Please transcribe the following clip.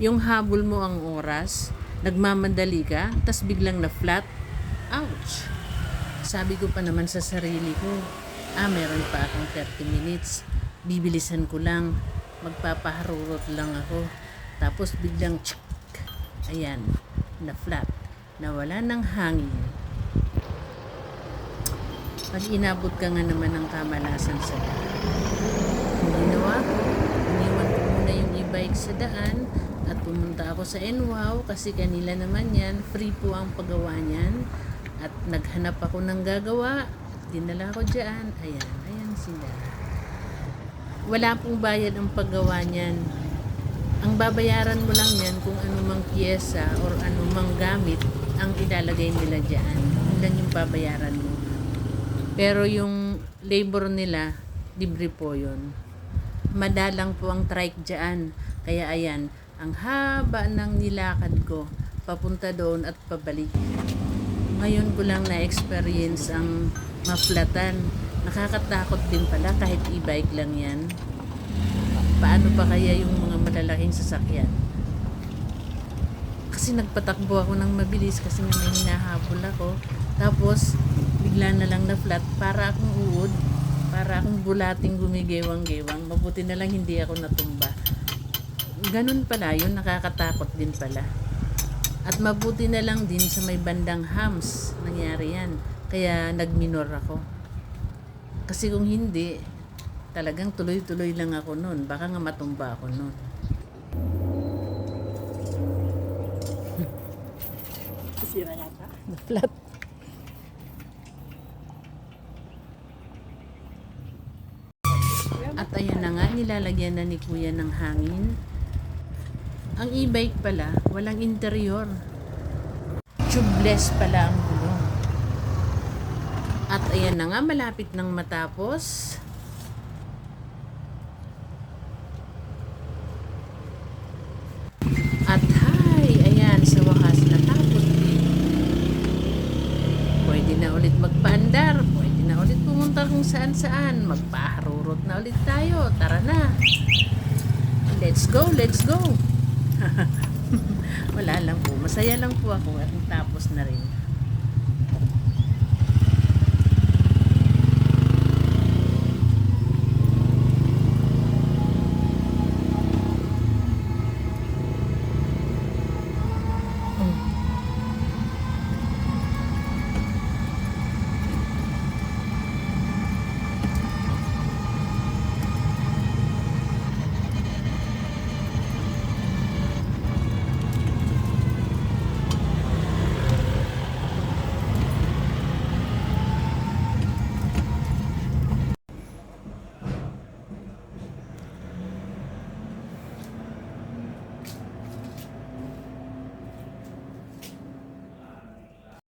Yung habol mo ang oras, nagmamadali ka, tas biglang na flat. Ouch! Sabi ko pa naman sa sarili ko, ah, meron pa akong 30 minutes. Bibilisan ko lang. Magpapaharurot lang ako. Tapos biglang tsk, ayan, na flat. Nawala ng hangin. Pag inabot ka nga naman ng kamalasan sa daan. Ang ginawa ko, iniwan ko muna yung e-bike sa daan at pumunta ako sa NWOW kasi kanila naman yan, free po ang paggawa niyan. At naghanap ako ng gagawa, dinala ko dyan, ayan, ayan sila. Wala pong bayad ang paggawa niyan. Ang babayaran mo lang yan kung anumang pyesa or anumang gamit ang ilalagay nila dyan. Lang yung babayaran mo. Pero yung labor nila, libre po yun. Madalang po ang trike dyan. Kaya ayan, ang haba ng nilakad ko, papunta doon at pabalik. Ngayon ko lang na-experience ang maflatan. Nakakatakot din pala kahit e-bike lang yan. Paano pa kaya yung mga malalaking sasakyan? Kasi nagpatakbo ako ng mabilis kasi may hinahabol ako. Tapos, bigla na lang na flat para akong uod. Para akong bulating gumigewang-gewang. Mabuti na lang hindi ako natumba. Ganun pala yun, nakakatakot din pala. At mabuti na lang din sa may bandang hams nangyari yan. Kaya nagminor ako. Kasi kung hindi, talagang tuloy-tuloy lang ako nun. Baka nga matumba ako nun. Sira yata. Flat. At ayan na nga, nilalagyan na ni Kuya ng hangin. Ang e-bike pala, walang interior. Tubeless pala ang gulong. At ayan na nga, malapit nang matapos. At hi, ayan, sa wakas natapos din. Pwede na ulit magpaandar, pwede na ulit pumunta kung saan saan, magpaharurot na ulit tayo, tara na. Let's go, let's go. Masaya lang po ako at natapos na rin.